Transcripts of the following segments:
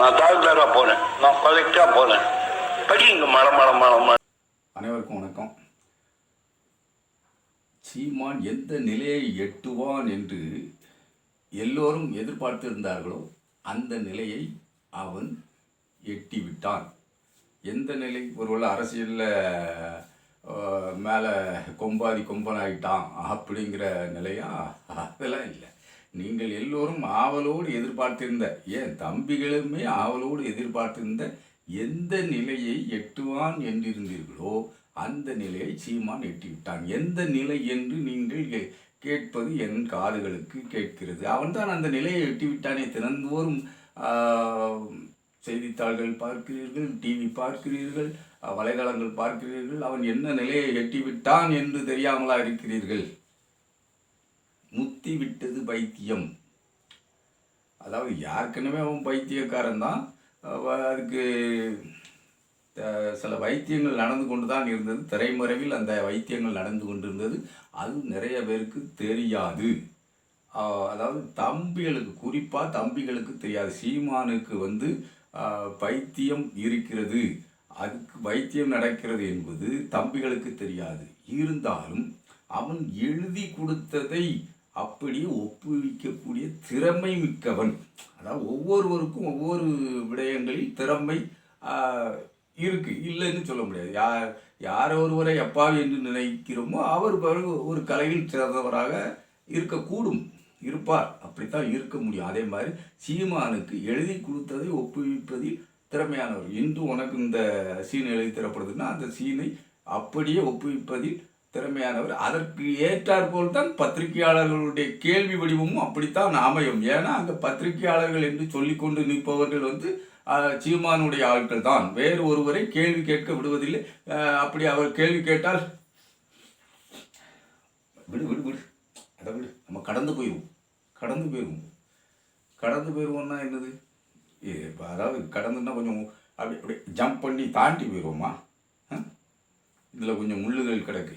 நான் தாழ்ந்தாரா போனேன். நான் கொலைக்கா போனேன். படிங்க மழை மழை மழை மழை அனைவருக்கும் வணக்கம். சீமான் எந்த நிலையை எட்டுவான் என்று எல்லோரும் எதிர்பார்த்திருந்தார்களோ அந்த நிலையை அவன் எட்டிவிட்டான். எந்த நிலை? ஒருவேளை அரசியலில் மேலே கொம்பாதி கொம்பனாயிட்டான் அப்படிங்கிற நிலையா? அதெல்லாம் இல்லை. நீங்கள் எல்லோரும் ஆவலோடு எதிர்பார்த்திருந்த ஏன் தம்பிகளுமே ஆவலோடு எதிர்பார்த்திருந்த எந்த நிலையை எட்டுவான் என்றிருந்தீர்களோ அந்த நிலையை சீமான் எட்டிவிட்டான். எந்த நிலை என்று நீங்கள் கே- கேட்பது என் காதுகளுக்கு கேட்கிறது. அவன்தான் அந்த நிலையை எட்டிவிட்டானே தினந்தோறும் செய்தித்தாள்கள் பார்க்கிறீர்கள் டிவி பார்க்கிறீர்கள் வலைதளங்கள் பார்க்கிறீர்கள். அவன் என்ன நிலையை எட்டிவிட்டான் என்று தெரியாமலா இருக்கிறீர்கள்? முத்தி விட்டது பைத்தியம். அதாவது யாருக்குமே அவன் பைத்தியக்காரன் தான் அதுக்கு சில வைத்தியங்கள் நடந்து கொண்டு தான் இருந்தது. திரைமறைவில் அந்த வைத்தியங்கள் நடந்து கொண்டிருந்தது. அது நிறைய பேருக்கு தெரியாது. அதாவது தம்பிகளுக்கு குறிப்பாக தம்பிகளுக்கு தெரியாது. சீமானுக்கு வந்து பைத்தியம் இருக்கிறது. அதுக்கு வைத்தியம் நடக்கிறது என்பது தம்பிகளுக்கு தெரியாது. இருந்தாலும் அவன் எழுதி கொடுத்ததை அப்படியே ஒப்புவிக்கக்கூடிய திறமை மிக்கவன். அதாவது ஒவ்வொருவருக்கும் ஒவ்வொரு விடயங்களில் திறமை இருக்குது இருக்கு. இல்லைன்னு சொல்ல முடியாது. யார் யார் ஒருவரை எப்பாவி என்று நினைக்கிறோமோ அவர் பிறகு ஒரு கலையில் சிறந்தவராக இருக்கக்கூடும். இருப்பார். அப்படித்தான் இருக்க முடியும். அதே மாதிரி சீமானுக்கு எழுதி கொடுத்ததை ஒப்புவிப்பதில் திறமையானவர். இன்று உனக்கு இந்த சீன் எழுதி தரப்படுதுன்னா அந்த சீனை அப்படியே ஒப்புவிப்பதில் திறமையானவர். அதற்கு ஏற்றாற்போல் தான் பத்திரிகையாளர்களுடைய கேள்வி வடிவமும் அப்படித்தான் அமையும். ஏன்னா அங்கே பத்திரிகையாளர்கள் என்று சொல்லிக்கொண்டு நிற்பவர்கள் வந்து சீமானுடைய ஆட்கள் தான். வேறு ஒருவரை கேள்வி கேட்க விடுவதில்லை. அப்படி அவர் கேள்வி கேட்டால் விடு விடு விடு. அதை விடு. நம்ம கடந்து போயிடுவோம் கடந்து போயிடுவோம் கடந்து போயிடுவோம்னா என்னது? இப்போ அதாவது கடந்துன்னா கொஞ்சம் அப்படி அப்படி ஜம்ப் பண்ணி தாண்டி போயிடுவோமா இதில் கொஞ்சம் முள்ளுகள் கிடக்கு.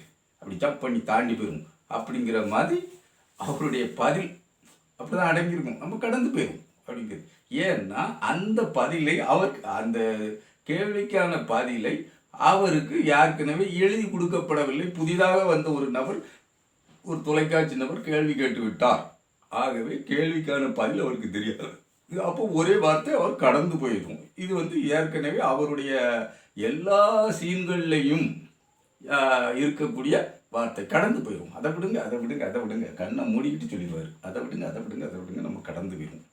அப்படி ஜம்ப் பண்ணி தாண்டி போயிடும் அப்படிங்கிற மாதிரி அவருடைய பதில் அப்படி தான் அடங்கியிருக்கும். நம்ம கடந்து போயிடும் அப்படிங்கிறது. ஏன்னா அந்த பதிலை அவர் அந்த கேள்விக்கான பதிலை அவருக்கு ஏற்கனவே எழுதி கொடுக்கப்படவில்லை. புதிதாக வந்த ஒரு நபர் ஒரு தொலைக்காட்சி நபர் கேள்வி கேட்டு விட்டார். ஆகவே கேள்விக்கான பதில் அவருக்கு தெரியாது. இது அப்போ ஒரே வார்த்தை அவர் கடந்து போயிடும் இது வந்து ஏற்கனவே அவருடைய எல்லா சீன்கள்லையும் இருக்கக்கூடிய வார்த்தை கடந்து போயிடும் அதை விடுங்க அதை விடுங்க அதை விடுங்க. கண்ணை மூடிக்கிட்டு சொல்லிடுவார். அதை விடுங்க அதை விடுங்க அதை விடுங்க. நம்ம கடந்து போயிடும்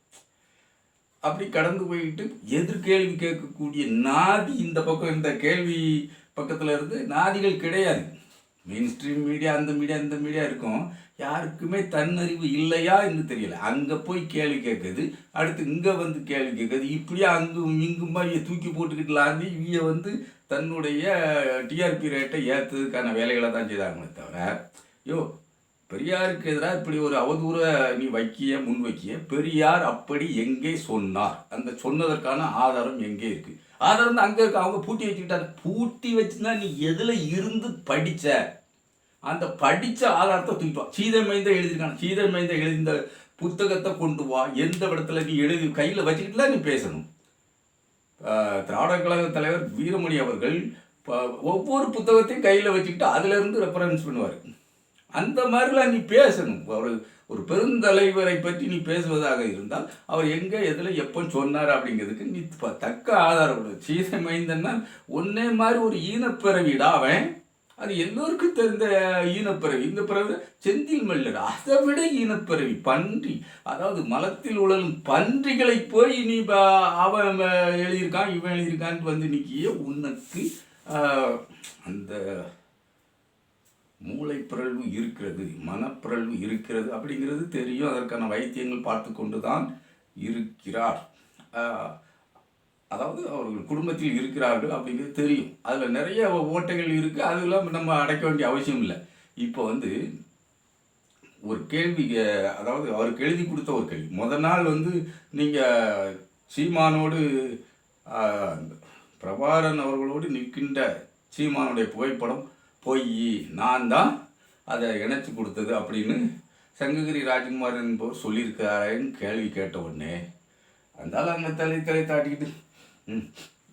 அப்படி கடந்து போயிட்டு எதிர்கேள்வி கேட்கக்கூடிய நாதி இந்த பக்கம் இந்த கேள்வி பக்கத்தில் இருந்து நாதிகள் கிடையாது. மெயின் ஸ்ட்ரீம் மீடியா அந்த மீடியா இந்த மீடியா இருக்கும். யாருக்குமே தன்னறிவு இல்லையா என்று தெரியல. அங்கே போய் கேள்வி கேட்குது. அடுத்து இங்கே வந்து கேள்வி கேட்குது. இப்படியே அங்கும் இங்குமா இவ தூக்கி போட்டுக்கிட்டலாந்து லாந்தி வந்து தன்னுடைய டிஆர்பி ரேட்டை ஏற்றுறதுக்கான வேலைகளை தான் செய்தாங்களே தவிர யோ பெரியாருக்கு எதிராக இப்படி ஒரு அவதூற நீ வைக்கிய முன் வைக்கிய பெரியார் அப்படி எங்கே சொன்னார்? அந்த சொன்னதற்கான ஆதாரம் எங்கே இருக்குது ஆதாரம் தான் அங்கே இருக்கு. அவங்க பூட்டி வச்சுக்கிட்டாங்க. பூட்டி வச்சுன்னா நீ எதில் இருந்து படித்த அந்த படித்த ஆதாரத்தை தூக்கிட்டு வா. சீதமைந்த எழுதியிருக்கான. சீதமைந்த எழுதிந்த புத்தகத்தை கொண்டு வா. எந்த இடத்துல நீ எழுதி கையில் வச்சுக்கிட்டுலாம் நீ பேசணும். திராவிட கழக தலைவர் வீரமணி அவர்கள் ஒவ்வொரு புத்தகத்தையும் கையில் வச்சுக்கிட்டு அதிலிருந்து ரெஃபரன்ஸ் பண்ணுவார். அந்த மாதிரிலாம் நீ பேசணும். அவர் ஒரு பெருந்தலைவரை பற்றி நீ பேசுவதாக இருந்தால் அவர் எங்கே எதில் எப்போ சொன்னார் அப்படிங்கிறதுக்கு நீ தக்க ஆதாரம் கொடு. சீதை மைந்தன்னா ஒன்னே மாதிரி ஒரு ஈனப்பிறவிடா அவன். அது எல்லோருக்கும் தெரிந்த ஈனப்பிறவி. இந்த பிறவி செந்தில் மல்லர் அதை விட ஈனப்பிறவி பன்றி. அதாவது மலத்தில் உழலும் பன்றிகளை போய் நீ அவன் எழுதியிருக்கான் இவன் எழுதியிருக்கான்னு வந்து நிற்கிய உனக்கு அந்த மூளைப்பிறழ்வு இருக்கிறது மனப்பிறழ்வு இருக்கிறது அப்படிங்கிறது தெரியும். அதற்கான வைத்தியங்கள் பார்த்து கொண்டு தான் இருக்கிறார் அதாவது அவர்கள் குடும்பத்தில் இருக்கிறார்கள் அப்படிங்கிறது தெரியும். அதில் நிறைய ஓட்டைகள் இருக்குது அதெல்லாம் நம்ம அடைக்க வேண்டிய அவசியம் இல்லை. இப்போ வந்து ஒரு கேள்வி அதாவது அவருக்கு எழுதி கொடுத்த ஒரு கேள்வி. முத நாள் வந்து நீங்கள் சீமானோடு பிரபாரன் அவர்களோடு நிற்கின்ற சீமானுடைய புகைப்படம் போய். நான் தான் அதை இணைச்சி கொடுத்தது அப்படின்னு சங்ககிரி ராஜ்குமார் என்பவர் சொல்லியிருக்காருன்னு கேள்வி கேட்ட உடனே அந்த அங்கே தலை தலை தாட்டிக்கிட்டு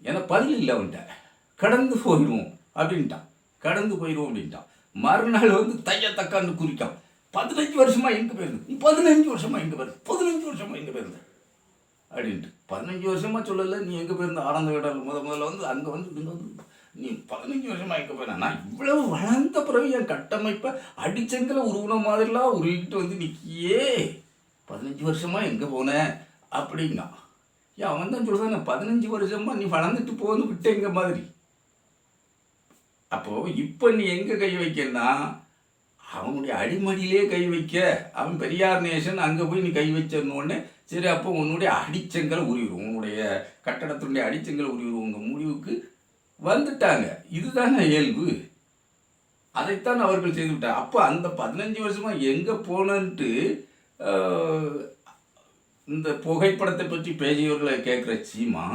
ஏன்னா பதில் இல்லை அவன்கிட்ட. கடந்து போயிடுவோம் அப்படின்ட்டான். கடந்து போயிடுவோம் அப்படின்ட்டான். மறுநாள் வந்து தைய தக்கான்னு குறிக்கான் பதினஞ்சு வருஷமாக எங்கே போயிருந்தது நீ பதினஞ்சு வருஷமாக எங்கே போயிருந்த? பதினஞ்சு வருஷமாக எங்கே போயிருந்த? அப்படின்ட்டு. பதினஞ்சு வருஷமாக சொல்லலை நீ எங்கே போயிருந்த? ஆனந்த விடல் முத முதல்ல வந்து அங்கே வந்து இங்கே வந்து நீ பதினஞ்சு வருஷமாக எங்கே போயிருந்த? நான் இவ்வளவு வளர்ந்த பிறகு என் கட்டமைப்பை அடிச்சங்கில் உருவன மாதிரிலாம் உருவிக்கிட்டு வந்து நிற்கியே பதினஞ்சு வருஷமாக எங்கே போனேன் அப்படின்னா ஏன் அவன் தான் சொல்கிறான் பதினஞ்சு வருஷமாக நீ வளர்ந்துட்டு போகணும் விட்டேங்க மாதிரி. அப்போ இப்போ நீ எங்கே கை வைக்கன்னா அவனுடைய அடிமடியிலே கை வைக்க. அவன் பெரியார் நேசன் அங்கே போய் நீ கை வச்சோடனே சரி அப்போ உன்னுடைய அடிச்சங்களை உருவிடும் உன்னுடைய கட்டடத்தினுடைய அடிச்சங்களை உருவிடும் உங்கள் முடிவுக்கு வந்துட்டாங்க. இதுதானே இயல்பு. அதைத்தான் அவர்கள் செய்து விட்டார் அப்போ அந்த பதினஞ்சு வருஷமாக எங்கே போனன்ட்டு இந்த புகைப்படத்தை பற்றி பேசியவர்களை கேட்குற சீமா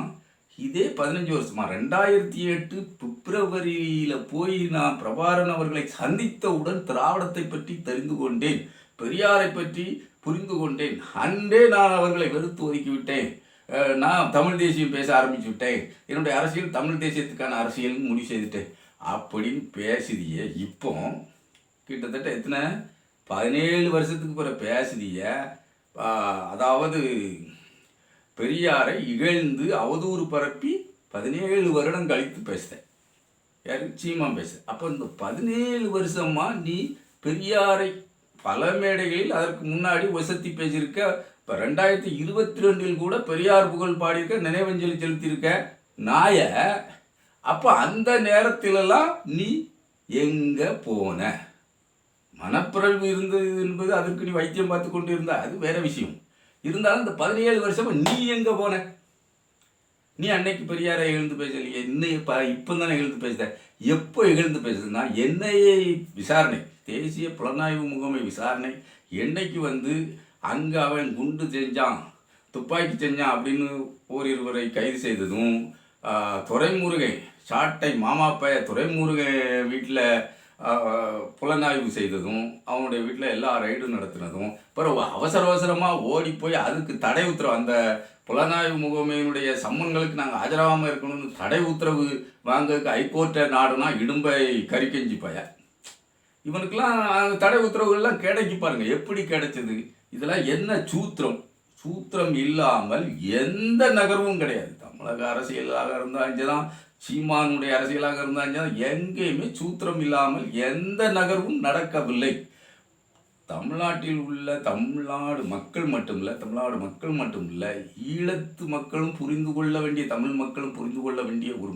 இதே பதினஞ்சு வருஷமா ரெண்டாயிரத்தி எட்டு பிப்ரவரியில் போய் நான் பிரபாரன் அவர்களை சந்தித்தவுடன் திராவிடத்தை பற்றி தெரிந்து கொண்டேன். பெரியாரை பற்றி புரிந்து கொண்டேன். அன்றே நான் அவர்களை வெறுத்து ஒதுக்கிவிட்டேன் நான் தமிழ் தேசியம் பேச ஆரம்பிச்சு விட்டேன். என்னுடைய அரசியல் தமிழ் தேசியத்துக்கான அரசியல்னு முடிவு செய்துட்டேன். அப்படின்னு பேசுதிய இப்போ கிட்டத்தட்ட எத்தனை? பதினேழு வருஷத்துக்கு பிறகு பேசுதிய அதாவது பெரியாரை இகழ்ந்து அவதூறு பரப்பி பதினேழு வருடம் கழித்து பேசுகிறேன் யார்? சீமா பேச அப்போ இந்த பதினேழு வருஷமா நீ பெரியாரை பல மேடைகளில் அதற்கு முன்னாடி வசத்தி பேசியிருக்க இப்போ ரெண்டாயிரத்தி இருபத்தி ரெண்டில் கூட பெரியார் புகழ் பாடியிருக்க நினைவஞ்சலி செலுத்தியிருக்க நாய அப்போ அந்த நேரத்திலெல்லாம் நீ எங்கே போன? மனப்பிறழ்வு இருந்தது என்பது அதற்கு நீ வைத்தியம் பார்த்து கொண்டு இருந்தா அது வேற விஷயம். இருந்தாலும் இந்த பதினேழு வருஷமா நீ எங்கே போன? நீ அன்னைக்கு பெரியாரை எழுந்து பேசலையே இன்னும் இப்போ இப்போ தானே எழுந்து பேசுத. எப்போ எழுந்து பேசுதுன்னா என்ஐஏ விசாரணை தேசிய புலனாய்வு முகமை விசாரணை என்னைக்கு வந்து அங்கே அவன் குண்டு செஞ்சான் துப்பாக்கி செஞ்சான் அப்படின்னு ஓரிருவரை கைது செய்ததும் ஆஹ், சாட்டை மாமாப்பைய துரைமுருகன் வீட்டில் புலனாய்வு செய்ததும் அவனுடைய வீட்டில் எல்லா ரைடும் நடத்தினதும் பிறகு அவசர அவசரமாக ஓடி போய் அதுக்கு தடை உத்தரவு அந்த புலனாய்வு முகமையினுடைய சம்மன்களுக்கு நாங்கள் ஆஜராகாமல் இருக்கணும்னு தடை உத்தரவு வாங்கிறதுக்கு ஹைகோர்ட்டை நாடுனா இடும்பை கறிக்கஞ்சி பய இவனுக்கெல்லாம் அந்த தடை உத்தரவுகள்லாம் கிடைக்கி பாருங்கள் எப்படி கிடைச்சது? இதெல்லாம் என்ன சூத்திரம்? சூத்திரம் இல்லாமல் எந்த நகர்வும் கிடையாது. தமிழக அரசியலாக இருந்தாலும் தான் சீமானுடைய அரசியலாக இருந்தாலும் எங்கேயுமே சூத்திரம் இல்லாமல் எந்த நகர்வும் நடக்கவில்லை. தமிழ்நாட்டில் உள்ள தமிழ்நாடு மக்கள் மட்டுமில்ல தமிழ்நாடு மக்கள் மட்டுமில்லை ஈழத்து மக்களும் புரிந்து கொள்ள வேண்டிய தமிழ் மக்களும் புரிந்து கொள்ள வேண்டிய ஒரு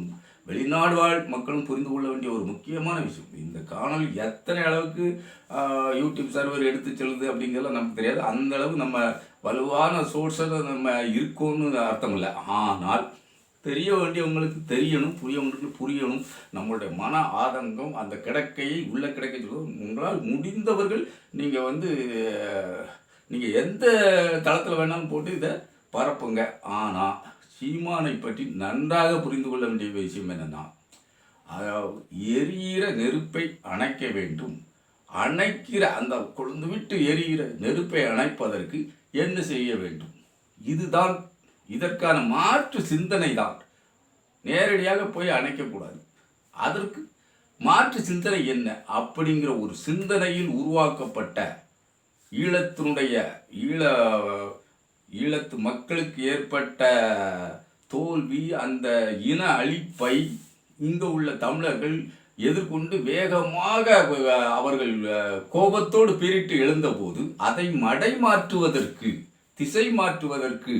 வெளிநாடு வாழ் மக்களும் புரிந்து கொள்ள வேண்டிய ஒரு முக்கியமான விஷயம். இந்த காணொலி எத்தனை அளவுக்கு யூடியூப் சர்வர் எடுத்து செல்லுது அப்படிங்கிறதுலாம் நமக்கு தெரியாது. அந்த அளவு நம்ம வலுவான சோர்ஸில் நம்ம இருக்கோம்னு அர்த்தம் இல்லை ஆனால் தெரிய வேண்டியவங்களுக்கு தெரியணும் புரியவங்களுக்கு புரியணும். நம்மளுடைய மன ஆதங்கம் அந்த கிடக்கையை உள்ள கிடக்கை சொல்லுவோம். உங்களால் முடிந்தவர்கள் நீங்கள் வந்து நீங்கள் எந்த தளத்தில் வேணாலும் போட்டு இதை பரப்புங்க. ஆனால் சீமானை பற்றி நன்றாக புரிந்து கொள்ள வேண்டிய விஷயம் என்னென்னா அதாவது எரியிற நெருப்பை அணைக்க வேண்டும். அணைக்கிற அந்த கொழுந்து விட்டு எரிகிற நெருப்பை அணைப்பதற்கு என்ன செய்ய வேண்டும்? இதுதான் இதற்கான மாற்று சிந்தனை தான். நேரடியாக போய் அணைக்கக்கூடாது அதற்கு மாற்று சிந்தனை என்ன? அப்படிங்கிற ஒரு சிந்தனையில் உருவாக்கப்பட்ட ஈழத்தினுடைய ஈழ ஈழத்து மக்களுக்கு ஏற்பட்ட தோல்வி அந்த இன அழிப்பை இங்கே உள்ள தமிழர்கள் எதிர்கொண்டு வேகமாக அவர்கள் கோபத்தோடு பிரிட்டு எழுந்தபோது அதை மடை மாற்றுவதற்கு திசை மாற்றுவதற்கு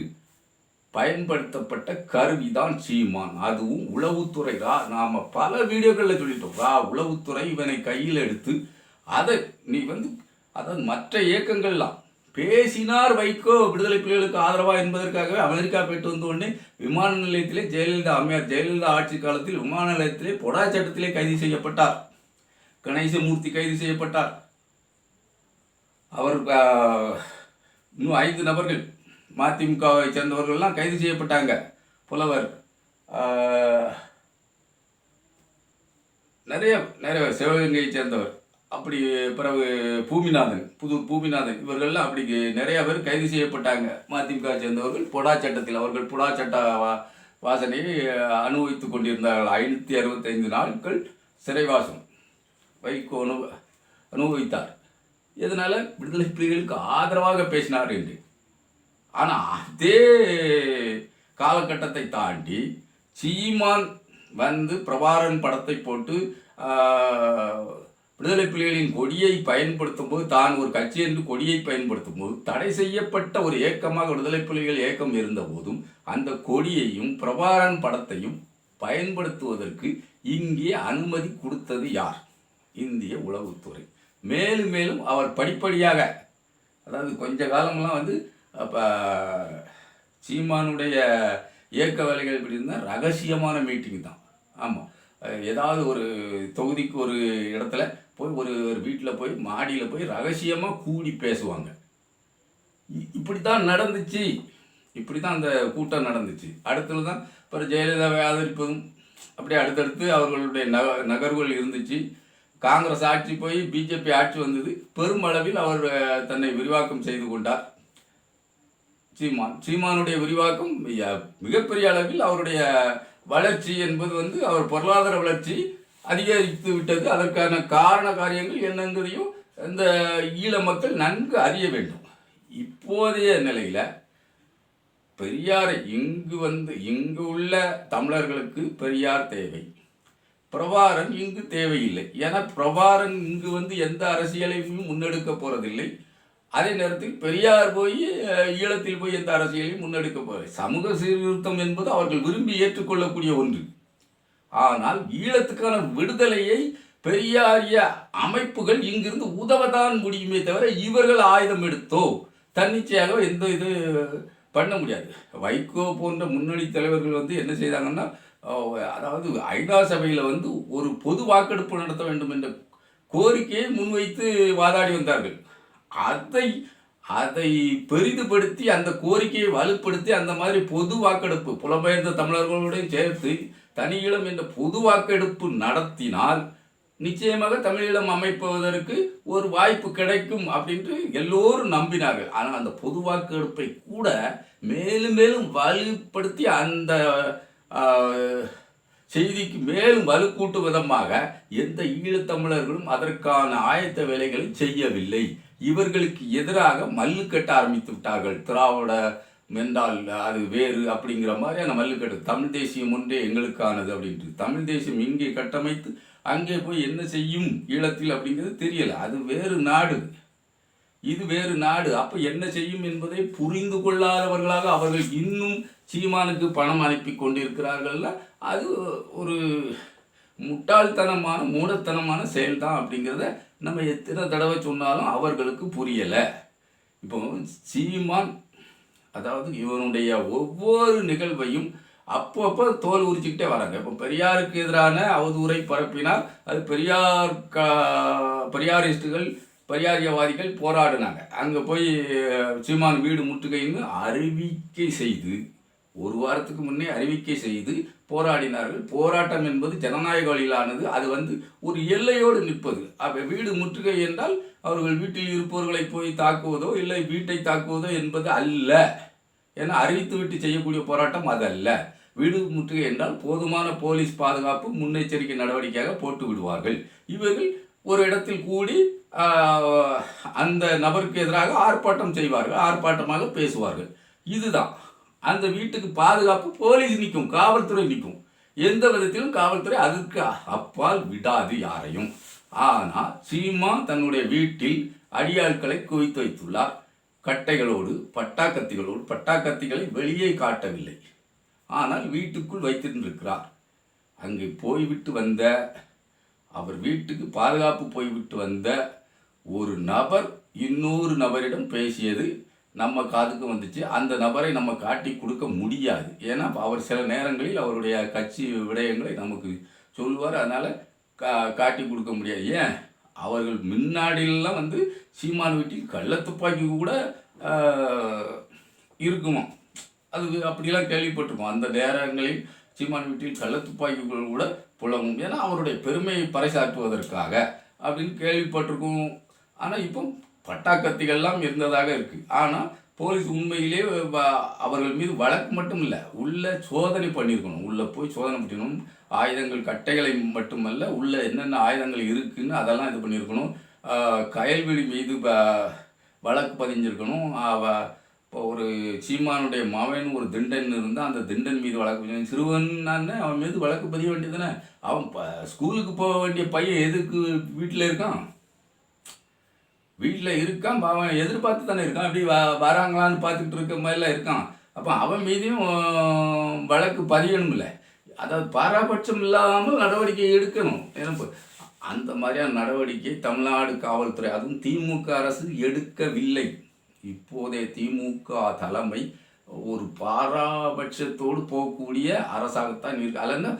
பயன்படுத்தப்பட்ட கருவிதான் சீமான். அதுவும் உளவுத்துறை ரா நாம் பல வீடியோக்களில் சொல்லிட்டோம். ரா உளவுத்துறை இவனை கையில் எடுத்து அதை நீ வந்து அதாவது மற்ற இயக்கங்கள்லாம். பேசினார் வைகோ விடுதலை புலிகளுக்கு ஆதரவா என்பதற்காகவே அமெரிக்கா போயிட்டு வந்த உடனே விமான நிலையத்திலே ஜெயலலிதா அம்மையார் ஜெயலலிதா ஆட்சி காலத்தில் விமான நிலையத்திலே பொடா சட்டத்திலே கைது செய்யப்பட்டார். கணேசமூர்த்தி கைது செய்யப்பட்டார். அவர் இன்னும் ஐந்து நபர்கள் மதிமுகவை சேர்ந்தவர்கள்லாம் கைது செய்யப்பட்டாங்க. புலவர் நிறைய நிறைய சிவகங்கையை சேர்ந்தவர். அப்படி பிறகு பூமிநாதன் புது பூமிநாதன் இவர்கள்லாம் அப்படி நிறைய பேர் கைது செய்யப்பட்டாங்க. மதிமுக சேர்ந்தவர்கள் புடா சட்டத்தில் அவர்கள் புடா சட்ட வா- வாசனையை அனுபவித்துக் கொண்டிருந்தார்கள். ஐநூற்றி அறுபத்தைந்து நாட்கள் சிறைவாசம் வைகோ அனு அனுபவித்தார். இதனால் விடுதலை புலிகளுக்கு ஆதரவாக பேசினார் என்று. ஆனால் அதே காலகட்டத்தை தாண்டி சீமான் வந்து பிரபாரன் படத்தை போட்டு விடுதலை புலிகளின் கொடியை பயன்படுத்தும் போது தான் ஒரு கட்சி என்று கொடியை பயன்படுத்தும் போது தடை செய்யப்பட்ட ஒரு இயக்கமாக விடுதலை புலிகள் இயக்கம் இருந்த போதும் அந்த கொடியையும் பிரபாரன் படத்தையும் பயன்படுத்துவதற்கு இங்கே அனுமதி கொடுத்தது யார்? இந்திய உளவுத்துறை. மேலும் மேலும் அவர் படிப்படியாக அதாவது கொஞ்ச காலமெல்லாம் வந்து அப்போ சீமானுடைய இயக்க வேலைகள் எப்படி இருந்தால் ரகசியமான மீட்டிங் தான். ஆமாம் ஏதாவது ஒரு தொகுதிக்கு ஒரு இடத்துல போய் ஒரு ஒரு வீட்டில் போய் மாடியில் போய் ரகசியமாக கூடி பேசுவாங்க. இ- இப்படி தான் நடந்துச்சு. இப்படி தான் அந்த கூட்டம் நடந்துச்சு. அடுத்தது தான் அப்புறம் ஜெயலலிதாவை ஆதரிப்பதும் அப்படியே அடுத்தடுத்து அவர்களுடைய நக நகர்வுகள் இருந்துச்சு. காங்கிரஸ் ஆட்சி போய் பிஜேபி ஆட்சி வந்தது. பெருமளவில் அவர் தன்னை விரிவாக்கம் செய்து கொண்டார். சீமான். சீமானுடைய விரிவாக்கம் மிகப்பெரிய அளவில் அவருடைய வளர்ச்சி என்பது வந்து அவர் பொருளாதார வளர்ச்சி அதிகரித்து விட்டது. அதற்கான காரண காரியங்கள் என்னங்கிறதையும் இந்த ஈழ மக்கள் நன்கு அறிய வேண்டும். இப்போதைய நிலையில் பெரியாரை இங்கு வந்து இங்கு உள்ள தமிழர்களுக்கு பெரியார் தேவை. பிரபாரன் இங்கு தேவையில்லை. ஏன்னா பிரபாரன் இங்கு வந்து எந்த அரசியலையும் முன்னெடுக்க போகிறதில்லை அதே நேரத்தில் பெரியார் போய் ஈழத்தில் போய் எந்த அரசியலையும் முன்னெடுக்க போய் சமூக சீர்திருத்தம் என்பது அவர்கள் விரும்பி ஏற்றுக்கொள்ளக்கூடிய ஒன்று. ஆனால் ஈழத்துக்கான விடுதலையை பெரியாரிய அமைப்புகள் இங்கிருந்து உதவதான் முடியுமே தவிர இவர்கள் ஆயுதம் எடுத்தோ தன்னிச்சையாக எந்த இது பண்ண முடியாது. வைகோ போன்ற முன்னணி தலைவர்கள் வந்து என்ன செய்தாங்கன்னா அதாவது ஐநா சபையில் வந்து ஒரு பொது வாக்கெடுப்பு நடத்த வேண்டும் என்ற கோரிக்கையை முன்வைத்து வாதாடி வந்தார்கள். அதை அதை பெரிதுபடுத்தி அந்த கோரிக்கையை வலுப்படுத்தி அந்த மாதிரி பொது வாக்கெடுப்பு புலம்பெயர்ந்த தமிழர்களுடன் சேர்த்து தனியிடம் என்ற பொது வாக்கெடுப்பு நடத்தினால் நிச்சயமாக தமிழீழம் அமைப்பதற்கு ஒரு வாய்ப்பு கிடைக்கும் அப்படின்ட்டு எல்லோரும் நம்பினார்கள். ஆனால் அந்த பொது வாக்கெடுப்பை கூட மேலும் மேலும் வலுப்படுத்தி அந்த செய்திக்கு மேலும் வலுக்கூட்டு விதமாக எந்த ஈழத்தமிழர்களும் அதற்கான ஆயத்த வேலைகளை செய்யவில்லை. இவர்களுக்கு எதிராக மல்லு கட்ட ஆரம்பித்து விட்டார்கள். திராவிட மென்றால் அது வேறு அப்படிங்கிற மாதிரியான மல்லுக்கட்டு தமிழ் தேசியம் ஒன்றே எங்களுக்கானது அப்படின்ட்டு. தமிழ் தேசியம் இங்கே கட்டமைத்து அங்கே போய் என்ன செய்யும் ஈழத்தில் அப்படிங்கிறது தெரியலை. அது வேறு நாடு. இது வேறு நாடு. அப்போ என்ன செய்யும் என்பதை புரிந்து கொள்ளாதவர்களாக அவர்கள் இன்னும் சீமானுக்கு பணம் அனுப்பி கொண்டிருக்கிறார்கள்ல அது ஒரு முட்டாள்தனமான மூடத்தனமான செயல்தான் அப்படிங்கிறத நம்ம எத்தனை தடவை சொன்னாலும் அவர்களுக்கு புரியலை. இப்போ சீமான் அதாவது இவனுடைய ஒவ்வொரு நிகழ்வையும் அப்பப்போ தோல் உரிச்சிக்கிட்டே வராங்க. இப்போ பெரியாருக்கு எதிரான அவதூறை பரப்பினால் அது பெரியார் கா பெரியாரிஸ்டுகள் பெரியாரியவாதிகள் போராடினாங்க. அங்கே போய் சீமான் வீடு முற்றுகைன்னு அறிவிக்கை செய்து ஒரு வாரத்துக்கு முன்னே அறிவிக்கை செய்து போராடினார்கள். போராட்டம் என்பது ஜனநாயக வழியிலானது அது வந்து ஒரு எல்லையோடு நிற்பது. அப்போ வீடு முற்றுகை என்றால் அவர்கள் வீட்டில் இருப்பவர்களை போய் தாக்குவதோ இல்லை வீட்டை தாக்குவதோ என்பது அல்ல. ஏன்னா அறிவித்து விட்டு செய்யக்கூடிய போராட்டம் அதல்ல. வீடு முற்றுகை என்றால் போதுமான போலீஸ் பாதுகாப்பு முன்னெச்சரிக்கை நடவடிக்கையாக போட்டு விடுவார்கள். இவர்கள் ஒரு இடத்தில் கூடி அந்த நபருக்கு எதிராக ஆர்ப்பாட்டம் செய்வார்கள். ஆர்ப்பாட்டமாக பேசுவார்கள். இதுதான். அந்த வீட்டுக்கு பாதுகாப்பு போலீஸ் நிற்கும் காவல்துறை நிற்கும். எந்த விதத்திலும் காவல்துறை அதுக்கு அப்பால் விடாது யாரையும். ஆனால் சீமா தன்னுடைய வீட்டில் அடியாட்களை குவித்து வைத்துள்ளார். கட்டைகளோடு பட்டாக்கத்திகளோடு பட்டாக்கத்திகளை வெளியே காட்டவில்லை. ஆனால் வீட்டுக்குள் வைத்திருந்திருக்கிறார். அங்கு போய்விட்டு வந்த அவர் வீட்டுக்கு பாதுகாப்பு போய்விட்டு வந்த ஒரு நபர் இன்னொரு நபரிடம் பேசியது நம்ம காதுக்கு வந்துச்சு. அந்த நபரை நம்ம காட்டி கொடுக்க முடியாது. ஏன்னா அவர் சில நேரங்களில் அவருடைய கட்சி விடயங்களை நமக்கு சொல்லுவார். அதனால் கா காட்டி கொடுக்க முடியாது. ஏன்? அவர்கள் முன்னாடியெல்லாம் வந்து சீமான் வீட்டில் கள்ளத்துப்பாக்கி கூட இருக்குமா? அது அப்படிலாம் கேள்விப்பட்டிருக்கோம். அந்த நேரங்களில் சீமான் வீட்டில் கள்ளத்துப்பாக்கிகள் கூட புலவும் ஏன்னா அவருடைய பெருமையை பறைசாற்றுவதற்காக அப்படின்னு கேள்விப்பட்டிருக்கோம். ஆனால் இப்போ பட்டா கத்திகள்லாம் இருந்ததாக இருக்குது ஆனால் போலீஸ் உண்மையிலே அவர்கள் மீது வழக்கு மட்டும் இல்லை உள்ளே சோதனை பண்ணியிருக்கணும். உள்ளே போய் சோதனை பண்ணிக்கணும் ஆயுதங்கள் கட்டைகளை மட்டுமல்ல உள்ள என்னென்ன ஆயுதங்கள் இருக்குன்னு அதெல்லாம் இது பண்ணியிருக்கணும். கயல்வெளி மீது வழக்கு பதிஞ்சிருக்கணும். இப்போ ஒரு சீமானுடைய மவன் ஒரு திண்டன் இருந்தால் அந்த திண்டன் மீது வழக்கு பதிவு சிறுவன்னானே அவன் மீது வழக்கு பதிய வேண்டியதுதானே? அவன் ப ஸ்கூலுக்கு போக வேண்டிய பையன் எதுக்கு வீட்டில் இருக்கான்? வீட்டில் இருக்கான் அவன் எதிர்பார்த்து தானே இருக்கான். அப்படி வ வராங்களான்னு பார்த்துக்கிட்டு இருக்க மாதிரிலாம் இருக்கான். அப்போ அவன் மீதியும் வழக்கு பதியணும்ல. அதாவது பாராபட்சம் இல்லாமல் நடவடிக்கை எடுக்கணும். ஏன்னா அந்த மாதிரியான நடவடிக்கை தமிழ்நாடு காவல்துறை அதுவும் திமுக அரசு எடுக்கவில்லை. இப்போதைய திமுக தலைமை ஒரு பாராபட்சத்தோடு போகக்கூடிய அரசாகத்தான் இருக்கு. அல்லன்னா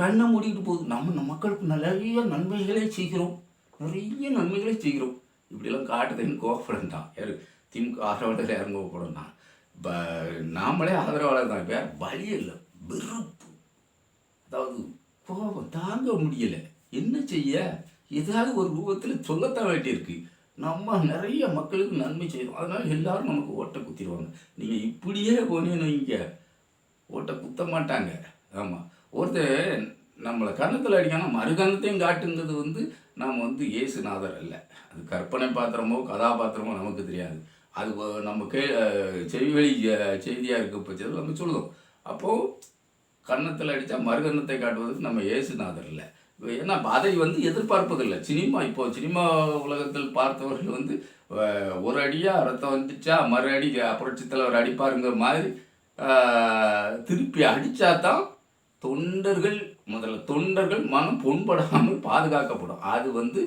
கண்ணை மூடிட்டு போகுது. நம்ம நம்ம மக்களுக்கு நிறைய நன்மைகளை செய்கிறோம். நிறைய நன்மைகளை செய்கிறோம். இப்படிலாம் காட்டுதுன்னு தான் யாரும் திமுக ஆதரவாளர்கள் யாரும் கோவப்படண்டான் இப்போ நாமளே ஆதரவாளர் தான். இப்போ வழி இல்லை. வெறுப்பு. அதாவது கோபம் தாங்க முடியலை. என்ன செய்ய? ஏதாவது ஒரு ரூபத்தில் சொல்லத்தான் வேண்டியிருக்கு. நம்ம நிறைய மக்களுக்கு நன்மை செய்யணும் அதனால் எல்லாரும் நமக்கு ஓட்டை குத்திடுவாங்க. நீங்கள் இப்படியே போனீங்கன்னு வைங்க. ஓட்டை குத்த மாட்டாங்க. ஆமாம் ஒருத்தர் நம்மளை கன்னத்தில் மறு மறுகன்னத்தையும் காட்டுங்கிறது வந்து நாம் வந்து இயேசுநாதர் இல்லை அது கற்பனை பாத்திரமோ கதாபாத்திரமோ நமக்கு தெரியாது. அது நம்ம கே செவிவழி செய்தியாக இருக்க பட்சத்தில் நம்ம சொல்லுவோம் அப்போது கன்னத்தில் அடித்தா மறுகன்னத்தை காட்டுவதற்கு நம்ம ஏசுநாதர் இல்லை. ஏன்னா அதை வந்து எதிர்பார்ப்பதில்லை. சினிமா இப்போ சினிமா உலகத்தில் பார்த்தவர்கள் வந்து ஒரு அடியாக ரத்தம் வந்துச்சா மறு அடி புரட்சி தலைவர் அடிப்பாருங்கிற மாதிரி திருப்பி அடித்தா தான் தொண்டர்கள் முதல்ல தொண்டர்கள் மனம் புண்படாமல் பாதுகாக்கப்படும். அது வந்து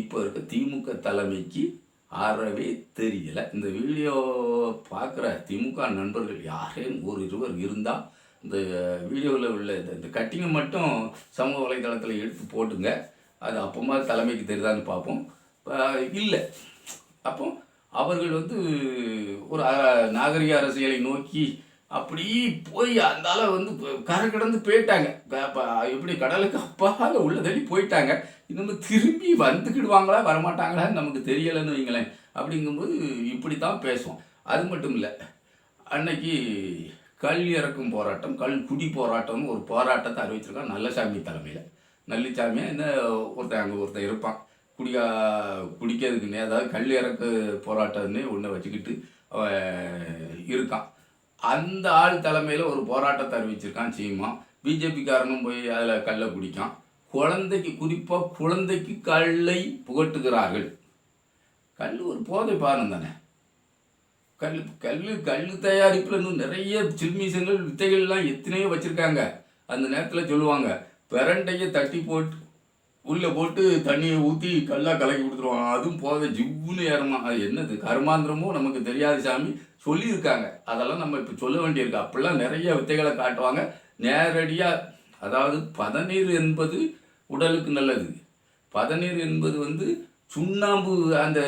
இப்போ இருக்க திமுக தலைமைக்கு ஆறவே தெரியல. இந்த வீடியோ பார்க்குற திமுக நண்பர்கள் யாரேனும் ஒரு இருவர் இருந்தால் இந்த வீடியோவில் உள்ள இந்த இந்த கட்டிங்கை மட்டும் சமூக வலைதளத்தில் எடுத்து போட்டுங்க. அது அப்போமா தலைமைக்கு தெரியுதான்னு பார்ப்போம். இல்லை. அப்போ அவர்கள் வந்து ஒரு நாகரிக அரசியலை நோக்கி அப்படி போய் அந்தால வந்து கரை கடந்து போயிட்டாங்க எப்படி கடலுக்கு அப்பாக உள்ள தள்ளி போயிட்டாங்க. இன்னும் திரும்பி வந்துக்கிடுவாங்களா வரமாட்டாங்களான்னு நமக்கு தெரியலைன்னு வைங்களேன். அப்படிங்கும்போது இப்படி தான் பேசுவோம். அது மட்டும் இல்லை அன்னைக்கு கல் இறக்கும் போராட்டம் கல் குடி போராட்டம்னு ஒரு போராட்டத்தை அறிவிச்சிருக்கான் நல்லசாமி தலைமையில். நல்லிச்சாமியாக என்ன ஒருத்தன் அங்கே ஒருத்தன் இருப்பான். குடிக்கா குடிக்கிறதுக்குன்னே அதாவது கல் இறக்கு போராட்டம்னு ஒன்றை வச்சுக்கிட்டு இருக்கான். அந்த ஆள் தலைமையில் ஒரு போராட்டத்தை அறிவிச்சிருக்கான் சீமா. பிஜேபிக்காரனும் போய் அதில் கல்லை குடிக்கான் குழந்தைக்கு குறிப்பாக குழந்தைக்கு கல்லை புகட்டுகிறார்கள். கல் ஒரு போதை பானம் தானே. கல் கல் கல் தயாரிப்பில் இன்னும் நிறைய சில்மிசங்கள் வித்தைகள்லாம் எத்தனையோ வச்சுருக்காங்க. அந்த நேரத்தில் சொல்லுவாங்க பெரண்டையை தட்டி போட்டு உள்ளே போட்டு தண்ணியை ஊற்றி கல்லாக கலக்கி கொடுத்துருவாங்க. அதுவும் போதை ஜிவ்வுன்னு ஏறமா. அது என்னது கர்மாந்திரமோ? நமக்கு தெரியாது சாமி. சொல்லியிருக்காங்க. அதெல்லாம் நம்ம இப்போ சொல்ல வேண்டியிருக்கு. அப்படிலாம் நிறைய வித்தைகளை காட்டுவாங்க. நேரடியாக அதாவது பதநீர் என்பது உடலுக்கு நல்லது. பதநீர் என்பது வந்து சுண்ணாம்பு அந்த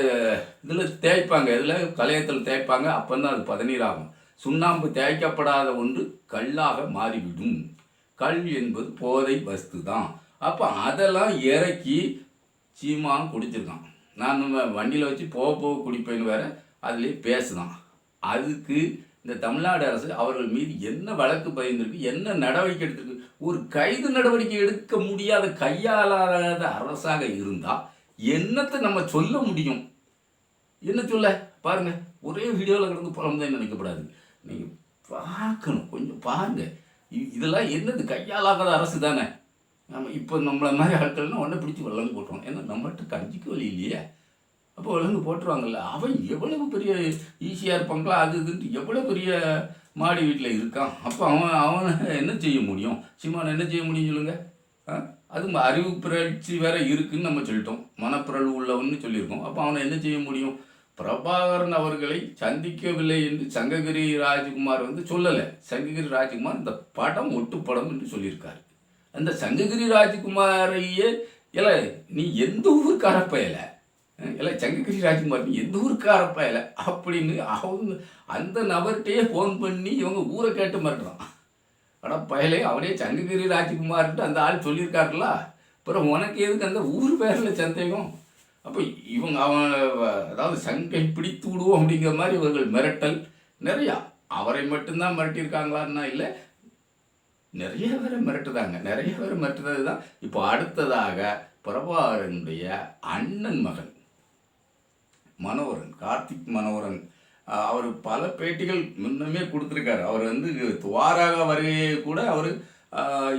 இதில் தேய்ப்பாங்க. இதில் கலையத்தில் தேய்ப்பாங்க. அப்போ தான் அது பதநீர் ஆகும் சுண்ணாம்பு தேய்க்கப்படாத ஒன்று கல்லாக மாறிவிடும். கல் என்பது போதை வஸ்து தான் அப்போ அதெல்லாம் இறக்கி சீமான் குடிச்சிருக்கான். நான் நம்ம வண்டியில் வச்சு போக போக குடிப்பேன்னு வேற அதுலேயே பேசுதான். அதுக்கு இந்த தமிழ்நாடு அரசு அவர்கள் மீது என்ன வழக்கு பதிந்திருக்கு என்ன நடவடிக்கை எடுத்திருக்கு ஒரு கைது நடவடிக்கை எடுக்க முடியாத கையாளாத அரசாக இருந்தால் என்னத்தை நம்ம சொல்ல முடியும்? என்ன சொல்ல? பாருங்க ஒரே வீடியோவில் கிடந்து புலம்புதான் நினைக்கப்படாது. நீங்கள் பார்க்கணும் கொஞ்சம் பாருங்க. இதெல்லாம் என்னது? கையாளாகாத அரசு தானே. நம்ம இப்போ நம்மளை மாதிரி ஆட்கள்னா உடனே பிடிச்சி வெள்ளம் போட்டுருவோம் ஏன்னா நம்மகிட்ட கஞ்சிக்கு வழி இல்லையே. அப்போ விலங்கு போட்டுருவாங்கல்ல. அவன் எவ்வளவு பெரிய ஈஸியாக இருப்பாங்களா அது இதுன்ட்டு எவ்வளோ பெரிய மாடி வீட்டில் இருக்கான். அப்போ அவன் அவனை என்ன செய்ய முடியும்? சீமான் என்ன செய்ய முடியும் சொல்லுங்க? அது அறிவு பிறழ்ச்சி வேற இருக்குன்னு நம்ம சொல்லிட்டோம். மனப்பிறழ்வு உள்ளவன்னு சொல்லியிருக்கோம். அப்போ அவனை என்ன செய்ய முடியும்? பிரபாகரன் அவர்களை சந்திக்கவில்லை என்று சங்ககிரி ராஜ்குமார் வந்து சொல்லலை. சங்ககிரி ராஜ்குமார் இந்த படம் ஒட்டு படம் என்று சொல்லியிருக்காரு. அந்த சங்ககிரி ராஜ்குமாரையே இல்லை நீ எந்த ஊருக்கார பயல இல்லை சங்ககிரி ராஜ்குமார் நீ எந்த ஊருக்கார இல்லை அப்படின்னு அவங்க அந்த நபர்கிட்டயே ஃபோன் பண்ணி இவங்க ஊரை கேட்டு மாட்டுறான் ஆனால் பயலே அவனே சங்ககிரி ராஜ்குமார்ட்டு அந்த ஆள் சொல்லியிருக்காருல அப்புறம் உனக்கு எதுக்கு அந்த ஊர் பேரில் சந்தேகம்? அப்போ இவங்க அவன் அதாவது சங்கை பிடித்து விடுவோம் அப்படிங்கிற மாதிரி இவர்கள் மிரட்டல். நிறையா அவரை மட்டும்தான் மிரட்டியிருக்காங்களான்னா இல்லை நிறைய பேரை மிரட்டுதாங்க நிறைய பேர் மிரட்டுறது தான் இப்போ அடுத்ததாக பிரபாகரனுடைய அண்ணன் மகன். மனோகரன் கார்த்திக் மனோகரன் அவர் பல பேட்டிகள் முன்னமே கொடுத்துருக்காரு. அவர் வந்து துவாராக வருகையை கூட அவர்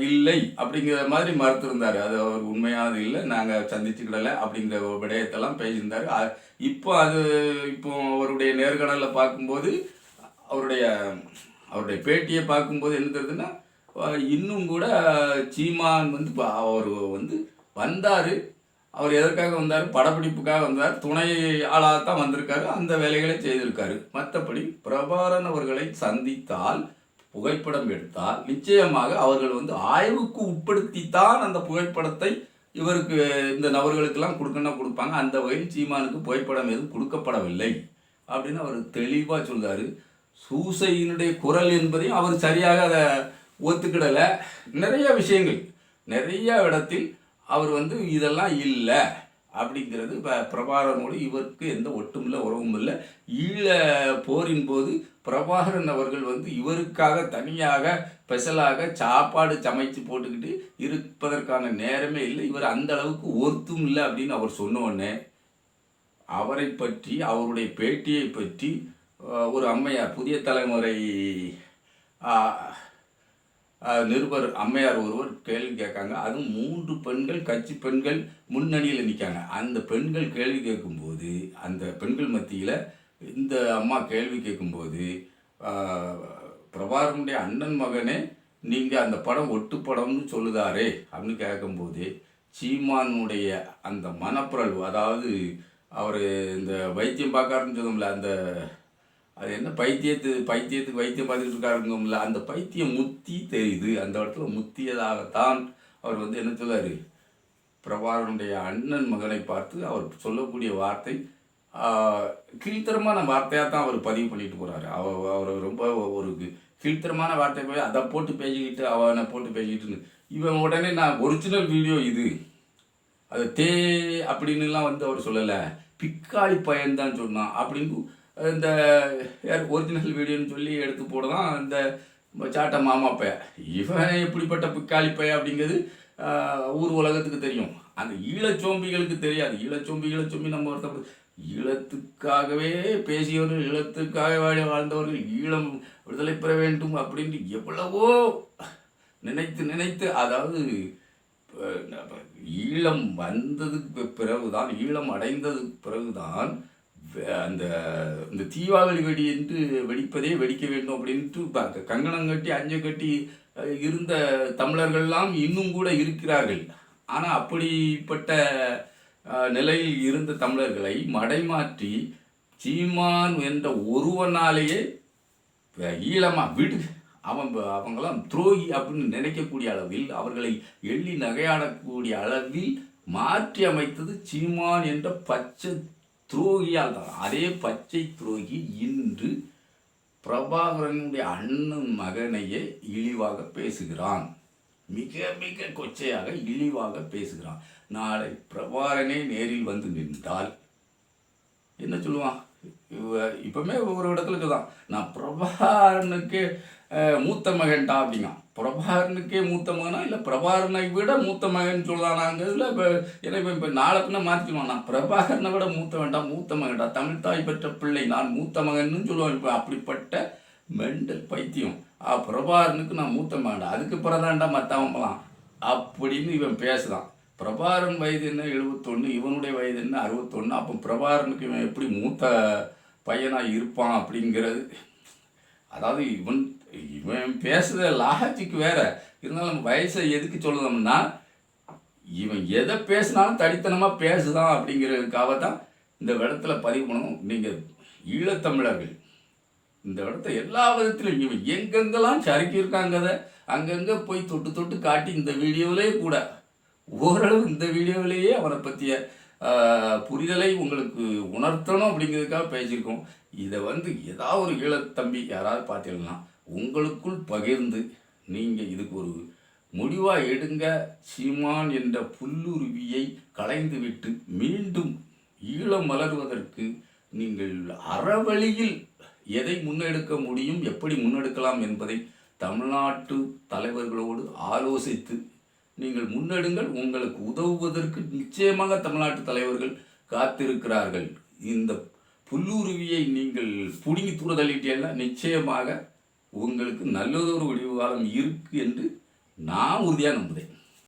இல்லை அப்படிங்கிற மாதிரி மறுத்திருந்தார். அது அவர் உண்மையானது இல்லை நாங்கள் சந்திச்சுக்கிடலை அப்படிங்கிற ஒரு விடயத்தெல்லாம் பேசியிருந்தார். இப்போ அது இப்போ அவருடைய நேர்காணலில் பார்க்கும்போது அவருடைய அவருடைய பேட்டியை பார்க்கும்போது என்ன தெரியுதுன்னா இன்னும் கூட சீமான் வந்து அவர் வந்து வந்தார். அவர் எதற்காக வந்தார்? படப்பிடிப்புக்காக வந்தார். துணை ஆளாக தான் வந்திருக்காரு. அந்த வேலைகளை செய்திருக்காரு. மற்றபடி பிரபாரன் அவர்களை சந்தித்தால் புகைப்படம் எடுத்தால் நிச்சயமாக அவர்கள் வந்து ஆய்வுக்கு உட்படுத்தித்தான் அந்த புகைப்படத்தை இவருக்கு இந்த நபர்களுக்கெல்லாம் கொடுக்கணும் கொடுப்பாங்க. அந்த வகையில் சீமானுக்கு புகைப்படம் எதுவும் கொடுக்கப்படவில்லை அப்படின்னு அவர் தெளிவாக சொல்கிறார் சூசையினுடைய குரல் என்பதையும் அவர் சரியாக அதை ஒத்துக்கிடலை. நிறைய விஷயங்கள் நிறைய இடத்தில் அவர் வந்து இதெல்லாம் இல்லை அப்படிங்கிறது இப்போ பிரபாகரனோடு இவருக்கு எந்த ஒட்டும் இல்லை உறவும் இல்லை. ஈழ போரின் போது பிரபாகரன் அவர்கள் வந்து இவருக்காக தனியாக ஸ்பெஷலாக சாப்பாடு சமைச்சு போட்டுக்கிட்டு இருப்பதற்கான நேரமே இல்லை. இவர் அந்த அளவுக்கு ஒருத்தும் இல்லை அப்படின்னு அவர் சொன்னோடனே அவரை பற்றி அவருடைய பேட்டியை பற்றி ஒரு அம்மையார் புதிய தலைமுறை நிருபர் அம்மையார் ஒருவர் கேள்வி கேட்காங்க. அதுவும் மூன்று பெண்கள் கட்சி பெண்கள் முன்னணியில் நிற்காங்க அந்த பெண்கள் கேள்வி கேட்கும்போது அந்த பெண்கள் மத்தியில் இந்த அம்மா கேள்வி கேட்கும்போது அஹ், அண்ணன் மகனே நீங்கள் அந்த படம் ஒட்டு படம்னு சொல்லுதாரே அப்படின்னு கேட்கும்போது சீமானுடைய அந்த மனப்பிரழ்வு அதாவது அவர் இந்த வைத்தியம் பார்க்காருன்னு சொல்லும்ல அந்த அது என்ன பைத்தியத்து பைத்தியத்துக்கு வைத்தியம் பார்த்துட்டு இருக்காருங்கம்ல அந்த பைத்தியம் முத்தி தெரியுது. அந்த இடத்துல முத்தியதாகத்தான் அவர் வந்து என்ன சொல்லார்? பிரபாரனுடைய அண்ணன் மகனை பார்த்து அவர் சொல்லக்கூடிய வார்த்தை கீழ்த்தரமான வார்த்தையாக தான் அவர் பதிவு பண்ணிட்டு போகிறாரு அவர் அவர் ரொம்ப ஒரு கீழ்த்தரமான வார்த்தை போய் அதை போட்டு பேசிக்கிட்டு அவனை போட்டு பேசிக்கிட்டு இவன் உடனே நான் ஒரிஜினல் வீடியோ இது. அது தே அப்படின்னுலாம் வந்து அவர் சொல்லலை. பிக்காளி பையன் தான் சொன்னான். அப்படின்னு இந்த ஒரிஜினல் வீடியோன்னு சொல்லி எடுத்து போடலாம் இந்த சாட்டை மாமா பைய. இவன் எப்படிப்பட்ட பிக்காளி பைய அப்படிங்கிறது ஊர் உலகத்துக்கு தெரியும். அந்த ஈழச்சோம்பிகளுக்கு தெரியாது. ஈழச்சோம்பி ஈழச்சோம்பி நம்ம ஒருத்தர் ஈழத்துக்காகவே பேசியவர்கள் ஈழத்துக்காக வாழ்ந்தவர்கள் ஈழம் விடுதலை பெற வேண்டும் அப்படின்ட்டு எவ்வளவோ நினைத்து நினைத்து அதாவது ஈழம் வந்ததுக்கு பிறகுதான் ஈழம் அடைந்ததுக்கு பிறகுதான் அந்த இந்த தீபாவளி வெடி என்று வெடிப்பதே வெடிக்க வேண்டும் அப்படின்ட்டு ப- கங்கணம் கட்டி அஞ்சு கட்டி இருந்த தமிழர்கள்லாம் இன்னும் கூட இருக்கிறார்கள். ஆனால் அப்படிப்பட்ட நிலையில் இருந்த தமிழர்களை மடைமாற்றி சீமான் என்ற ஒருவனாலேயே ஈழமாக விடு அவன் அவங்களாம் துரோகி அப்படின்னு நினைக்கக்கூடிய அளவில் அவர்களை எள்ளி நகையாடக்கூடிய அளவில் மாற்றி அமைத்தது சீமான் என்ற பச்சை துரோகியாக தான் அதே பச்சை துரோகி இன்று பிரபாகரனுடைய அண்ணன் மகனையே இழிவாக பேசுகிறான். மிக மிக கொச்சையாக இழிவாக பேசுகிறான். நாளை பிரபாகரனே நேரில் வந்து நின்றால் என்ன சொல்லுவான்? இவ இப்பவுமே ஒரு இடத்துல தான் நான் பிரபாகரனுக்கு மூத்த மகன்டா அப்படிங்கான் பிரபாகரனுக்கே மூத்த மகனா? இல்லை பிரபாகரனை விட மூத்த மகன் சொல்லலானாங்கிறதுல இப்போ ஏன்னா இப்போ இப்போ நாளை பின்ன மாற்றிடுவான் நான் பிரபாகரனை விட மூத்த வேண்டாம் மூத்த மகன்டா. தமிழ் தாய் பெற்ற பிள்ளை நான் மூத்த மகன்னு சொல்லுவான் இப்போ அப்படிப்பட்ட மெண்டல் பைத்தியம். ஆ பிரபாகரனுக்கு நான் மூத்த மகன்டா. அதுக்கு பிறதாண்டா மற்றவங்களாம் அப்படின்னு இவன் பேசுகிறான் பிரபாகரன் வயது என்ன? எழுபத்தொன்று இவனுடைய வயது என்ன? அறுபத்தொன்று அப்போ பிரபாகரனுக்கு இவன் எப்படி மூத்த பையனாக இருப்பான் அப்படிங்கிறது. அதாவது இவன் இவன் பேசுகிற லாஜிக் வேற. இருந்தாலும் வயசை எதுக்கு சொல்லணும்னா இவன் எதை பேசினாலும் தடித்தனமாக பேசுதான் அப்படிங்கிறதுக்காக தான் இந்த இடத்துல பதிவு பண்ணணும். நீங்கள் ஈழத்தமிழர்கள் இந்த இடத்த எல்லா விதத்திலும் இவன் எங்கெங்கெல்லாம் சறுக்கியிருக்காங்க அதை அங்கங்கே போய் தொட்டு தொட்டு காட்டி இந்த வீடியோவிலே கூட ஓரளவு இந்த வீடியோவிலேயே அவனை பற்றிய புரிதலை உங்களுக்கு உணர்த்தணும் அப்படிங்கிறதுக்காக பேசியிருக்கோம். இதை வந்து ஏதாவது ஒரு ஈழத்தம்பி யாராவது பார்த்தீங்கன்னா உங்களுக்குள் பகிர்ந்து நீங்கள் இதுக்கு ஒரு முடிவாக எடுங்க. சீமான் என்ற புல்லுருவியை களைந்துவிட்டு மீண்டும் ஈழம் மலர்வதற்கு நீங்கள் அறவழியில் எதை முன்னெடுக்க முடியும் எப்படி முன்னெடுக்கலாம் என்பதை தமிழ்நாட்டு தலைவர்களோடு ஆலோசித்து நீங்கள் முன்னெடுங்கள். உங்களுக்கு உதவுவதற்கு நிச்சயமாக தமிழ்நாட்டு தலைவர்கள் காத்திருக்கிறார்கள். இந்த புல்லுருவியை நீங்கள் புடுங்கி தூர தள்ளிட்டீங்கன்னா நிச்சயமாக உங்களுக்கு நல்லதொரு விடிவு காலம் இருக்கு என்று நான் உறுதியாக நம்புகிறேன்